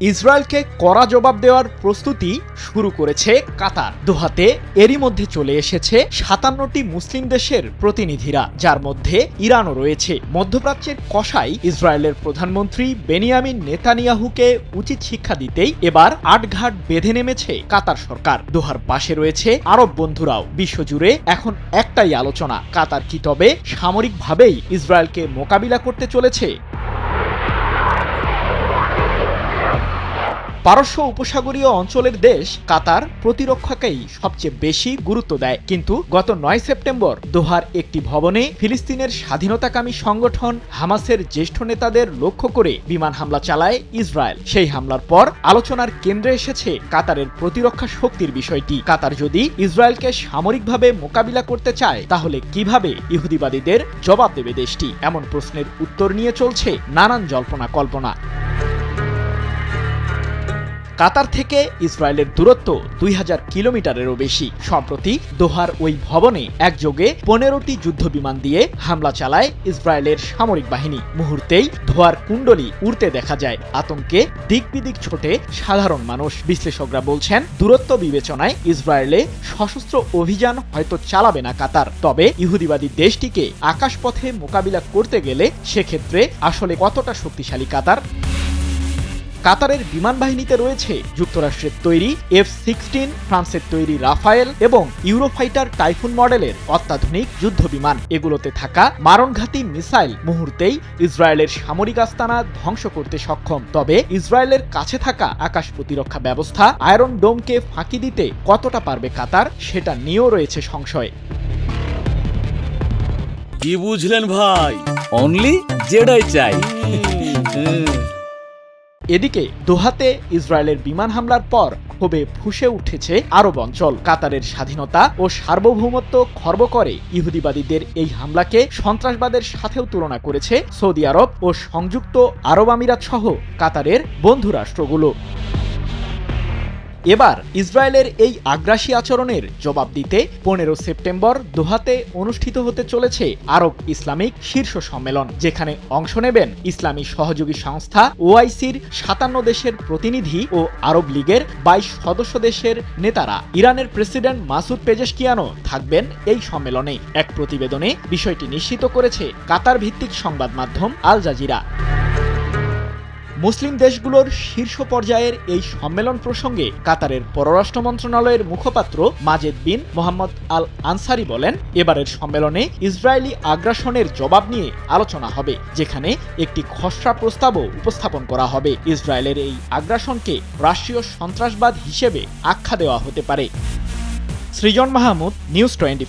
ইসরায়েলকে কড়া জবাব দেওয়ার প্রস্তুতি শুরু করেছে কাতার। দোহাতে এরই মধ্যে চলে এসেছে সাতান্নটি মুসলিম দেশের প্রতিনিধিরা, যার মধ্যে ইরানও রয়েছে। মধ্যপ্রাচ্যের কষাই ইসরায়েলের প্রধানমন্ত্রী বেনিয়ামিন নেতানিয়াহুকে উচিত শিক্ষা দিতেই এবার আটঘাট বেঁধে নেমেছে কাতার সরকার। দোহার পাশে রয়েছে আরব বন্ধুরাও। বিশ্বজুড়ে এখন একটাই আলোচনা, কাতার কি তবে সামরিকভাবেই ইসরায়েলকে মোকাবিলা করতে চলেছে? পারস্য উপসাগরীয় অঞ্চলের দেশ কাতার প্রতিরক্ষাকেই সবচেয়ে বেশি গুরুত্ব দেয়। কিন্তু গত নয় সেপ্টেম্বর দোহার একটি ভবনে ফিলিস্তিনের স্বাধীনতাকামী সংগঠন হামাসের জ্যেষ্ঠ নেতাদের লক্ষ্য করে বিমান হামলা চালায় ইসরায়েল। সেই হামলার পর আলোচনার কেন্দ্রে এসেছে কাতারের প্রতিরক্ষা শক্তির বিষয়টি। কাতার যদি ইসরায়েলকে সামরিকভাবে মোকাবিলা করতে চায়, তাহলে কীভাবে ইহুদিবাদীদের জবাব দেবে দেশটি? এমন প্রশ্নের উত্তর নিয়ে চলছে নানান জল্পনা কল্পনা। কাতার থেকে ইসরায়েলের দূরত্ব দুই হাজার কিলোমিটারেরও বেশি। সম্প্রতি দোহার ওই ভবনে একযোগে পনেরোটি যুদ্ধ বিমান দিয়ে হামলা চালায় ইসরায়েলের সামরিক বাহিনী। মুহূর্তেই ধোয়ার কুণ্ডলি উড়তে দেখা যায়। আতঙ্কে দিক বিদিক ছোটে সাধারণ মানুষ। বিশ্লেষকরা বলছেন, দূরত্ব বিবেচনায় ইসরায়েলে সশস্ত্র অভিযান হয়তো চালাবে না কাতার। তবে ইহুদিবাদী দেশটিকে আকাশপথে মোকাবিলা করতে গেলে সেক্ষেত্রে আসলে কতটা শক্তিশালী কাতার? কাতারের বিমান বাহিনীতে রয়েছে যুক্তরাষ্ট্রের তৈরি এফ সিক্সটিন ফ্রান্সের তৈরি রাফায়েল এবং ইউরোফাইটার টাইফুন মডেলের অত্যাধুনিক যুদ্ধ বিমান এগুলোতে থাকা মারণঘাতী মিসাইল মুহূর্তেই ইসরায়েলের সামরিক আস্তানা ধ্বংস করতে সক্ষম। তবে ইসরায়েলের কাছে থাকা আকাশ প্রতিরক্ষা ব্যবস্থা আয়রন ডোমকে ফাঁকি দিতে কতটা পারবে কাতার সেটা নিয়েও রয়েছে সংশয়। কি বুঝলেন ভাই? অনলি জেডাই চাই। হুম। এদিকে দোহাতে ইসরায়েলের বিমান হামলার পর ক্ষোভে ফুসে উঠেছে আরব অঞ্চল। কাতারের স্বাধীনতা ও সার্বভৌমত্ব খর্ব করে ইহুদিবাদীদের এই হামলাকে সন্ত্রাসবাদের সাথেও তুলনা করেছে সৌদি আরব ও সংযুক্ত আরব আমিরাত সহ কাতারের বন্ধু রাষ্ট্রগুলো এবার ইসরায়েলের এই আগ্রাসী আচরণের জবাব দিতে পনেরো সেপ্টেম্বর দোহাতে অনুষ্ঠিত হতে চলেছে আরব ইসলামিক শীর্ষ সম্মেলন, যেখানে অংশ নেবেন ইসলামী সহযোগী সংস্থা ওআইসির সাতান্ন দেশের প্রতিনিধি ও আরব লীগের বাইশ সদস্য দেশের নেতারা। ইরানের প্রেসিডেন্ট মাসুদ পেজেশকিয়ানো থাকবেন এই সম্মেলনে। এক প্রতিবেদনে বিষয়টি নিশ্চিত করেছে কাতার ভিত্তিক সংবাদ মাধ্যম আল জাজিরা। মুসলিম দেশগুলোর শীর্ষ পর্যায়ের এই সম্মেলন প্রসঙ্গে কাতারের পররাষ্ট্র মন্ত্রণালয়ের মুখপাত্র মাজেদ বিন মোহাম্মদ আল আনসারি বলেন, এবারের সম্মেলনে ইসরায়েলি আগ্রাসনের জবাব নিয়ে আলোচনা হবে, যেখানে একটি খসড়া প্রস্তাবও উপস্থাপন করা হবে। ইসরায়েলের এই আগ্রাসনকে রাষ্ট্রীয় সন্ত্রাসবাদ হিসেবে আখ্যা দেওয়া হতে পারে। সৃজন মাহমুদ, নিউজ টোয়েন্টি